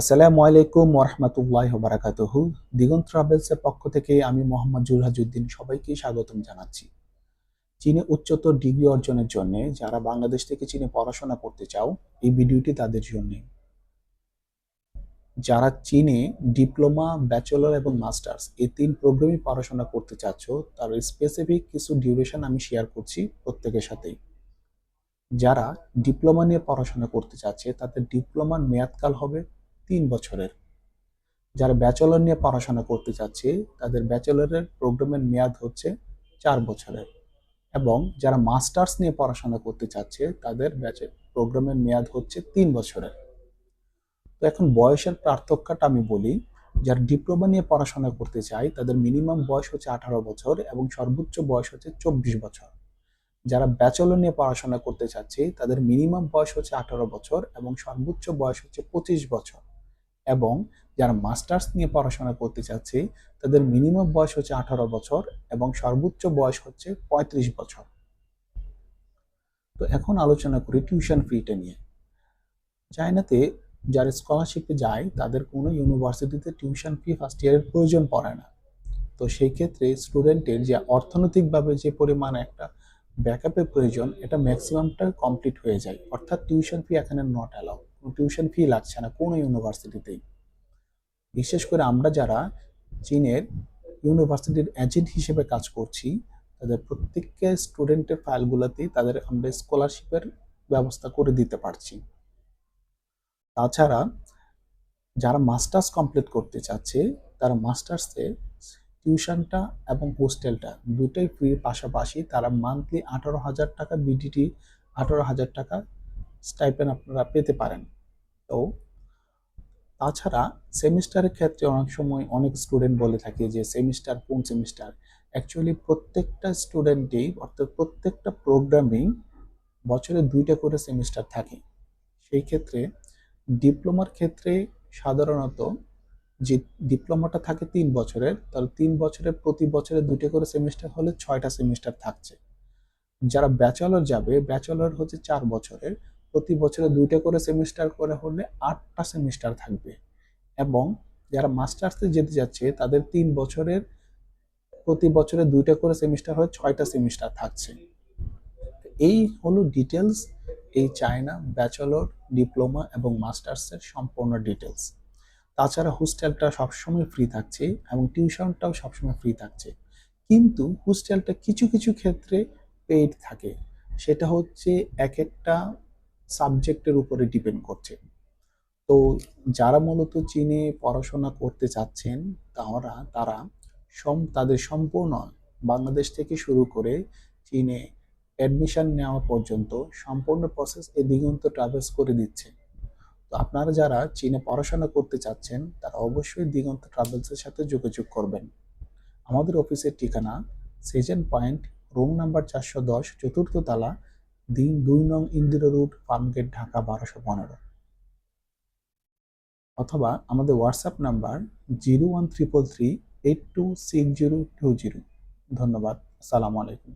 আসসালামু আলাইকুম ওরহমতুল্লাহ বারাকাতুহু দিগন্ত ট্রাভেলসের পক্ষ থেকে আমি মোহাম্মদ জুলহাজুদ্দিন সবাইকে স্বাগতম জানাচ্ছি। চীনে উচ্চতর ডিগ্রি অর্জনের জন্য যারা বাংলাদেশ থেকে চীনে পড়াশোনা করতে চাও, এই ভিডিওটি তাদের জন্য। যারা চীনে ডিপ্লোমা, ব্যাচেলর এবং মাস্টার্স, এই তিন প্রোগ্রামই পড়াশোনা করতে চাচ্ছ, তার স্পেসিফিক কিছু ডিউরেশন আমি শেয়ার করছি প্রত্যেকের সাথেই। যারা ডিপ্লোমা নিয়ে পড়াশোনা করতে চাচ্ছে, তাদের ডিপ্লোমার মেয়াদকাল হবে তিন বছরের। যারা ব্যাচেলর নিয়ে পড়াশোনা করতে চাচ্ছে, তাদের ব্যাচেলরের প্রোগ্রামের মেয়াদ হচ্ছে চার বছরের। এবং যারা মাস্টার্স নিয়ে পড়াশোনা করতে চাচ্ছে, তাদের প্রোগ্রামের মেয়াদ হচ্ছে তিন বছরের। তো এখন বয়সের পার্থক্যটা আমি বলি, যারা ডিপ্লোমা নিয়ে পড়াশোনা করতে চায়, তাদের মিনিমাম বয়স হচ্ছে আঠারো বছর এবং সর্বোচ্চ বয়স হচ্ছে চব্বিশ বছর। যারা ব্যাচেলর নিয়ে পড়াশোনা করতে চাচ্ছে, তাদের মিনিমাম বয়স হচ্ছে আঠারো বছর এবং সর্বোচ্চ বয়স হচ্ছে পঁচিশ বছর। এবং যারা মাস্টার্স নিয়ে পড়াশোনা করতে চাচ্ছে, তাদের মিনিমাম বয়স হচ্ছে আঠারো বছর এবং সর্বোচ্চ বয়স হচ্ছে পঁয়ত্রিশ বছর। তো এখন আলোচনা করি টিউশন ফিটা নিয়ে। চায়নাতে যারা স্কলারশিপে যায়, তাদের কোনো ইউনিভার্সিটিতে টিউশন ফি ফার্স্ট ইয়ারের প্রয়োজন পড়ে না। তো সেই ক্ষেত্রে স্টুডেন্টের যে অর্থনৈতিকভাবে যে পরিমাণ একটা ব্যাকআপের প্রয়োজন, এটা ম্যাক্সিমামটা কমপ্লিট হয়ে যায়। অর্থাৎ টিউশন ফি এখানে নট অ্যালাউ টিউশন ফি লাগছে না কোনো ইউনিভার্সিটিতেই বিশেষ করে আমরা যারা চীনের ইউনিভার্সিটির এজেন্ট হিসেবে কাজ করছি, তাদের প্রত্যেককে স্টুডেন্টের ফাইলগুলোতেই তাদের আমরা স্কলারশিপের ব্যবস্থা করে দিতে পারছি। তাছাড়া যারা মাস্টার্স কমপ্লিট করতে চাচ্ছে, তারা মাস্টার্সে টিউশনটা এবং হোস্টেলটা দুটোই ফ্রির পাশাপাশি তারা মান্থলি আঠারো হাজার টাকা বিডিটি আঠারো হাজার টাকা স্টাইপেন আপনারা পেতে পারেন। তো, তাছাড়া সেমিস্টারের ক্ষেত্রে অনেক সময় অনেক স্টুডেন্ট বলে থাকে যে সেমিস্টার কোন সেমিস্টার? অ্যাকচুয়ালি প্রত্যেকটা স্টুডেন্টেই অর্থাৎ প্রত্যেকটা প্রোগ্রামিং বছরে দুইটা করে সেমিস্টার থাকে। সেই ক্ষেত্রে ডিপ্লোমার ক্ষেত্রে সাধারণত যে ডিপ্লোমাটা থাকে তিন বছরের তার তিন বছরের প্রতি বছরে দুটো করে সেমিস্টার হলে ছয়টা সেমিস্টার থাকছে। যারা ব্যাচেলর যাবে, ব্যাচেলর হচ্ছে চার বছরের প্রতি বছরে দুইটা করে সেমিস্টার করে হলে আটটা সেমিস্টার থাকবে। এবং যারা মাস্টার্সে যেতে যাচ্ছে, তাদের তিন বছরের, প্রতি বছরে দুইটা করে সেমিস্টার হয়ে ছয়টা সেমিস্টার থাকছে। এই হলো ডিটেলস এই চায়না ব্যাচেলর ডিপ্লোমা এবং মাস্টার্সের সম্পূর্ণ ডিটেলস তাছাড়া হোস্টেলটা সবসময় ফ্রি থাকছে এবং টিউশনটাও সবসময় ফ্রি থাকছে। কিন্তু হোস্টেলটা কিছু কিছু ক্ষেত্রে পেইড থাকে। সেটা হচ্ছে এক একটা সাবজেক্টের উপরে ডিপেন্ড করছে। তো যারা মূলত চীনে পড়াশোনা করতে চাচ্ছেন, তারা তারা সম, তাদের সম্পূর্ণ বাংলাদেশ থেকে শুরু করে চীনে অ্যাডমিশন নেওয়া পর্যন্ত সম্পূর্ণ প্রসেস এ দিগন্ত ট্রাভেলস করে দিচ্ছে। তো আপনারা যারা চীনে পড়াশোনা করতে চাচ্ছেন, তারা অবশ্যই দিগন্ত ট্রাভেলসের সাথে যোগাযোগ করবেন। আমাদের অফিসের ঠিকানা সেজেন পয়েন্ট রুম নাম্বার চারশো দশ, চতুর্থ তালা দিন দুই নং ইন্দিরা রুট ফার্মগেট ঢাকা, বারোশো পনেরো। অথবা আমাদের WhatsApp number zero one triple three eight two six zero two zero ধন্যবাদ। আসসালামু আলাইকুম।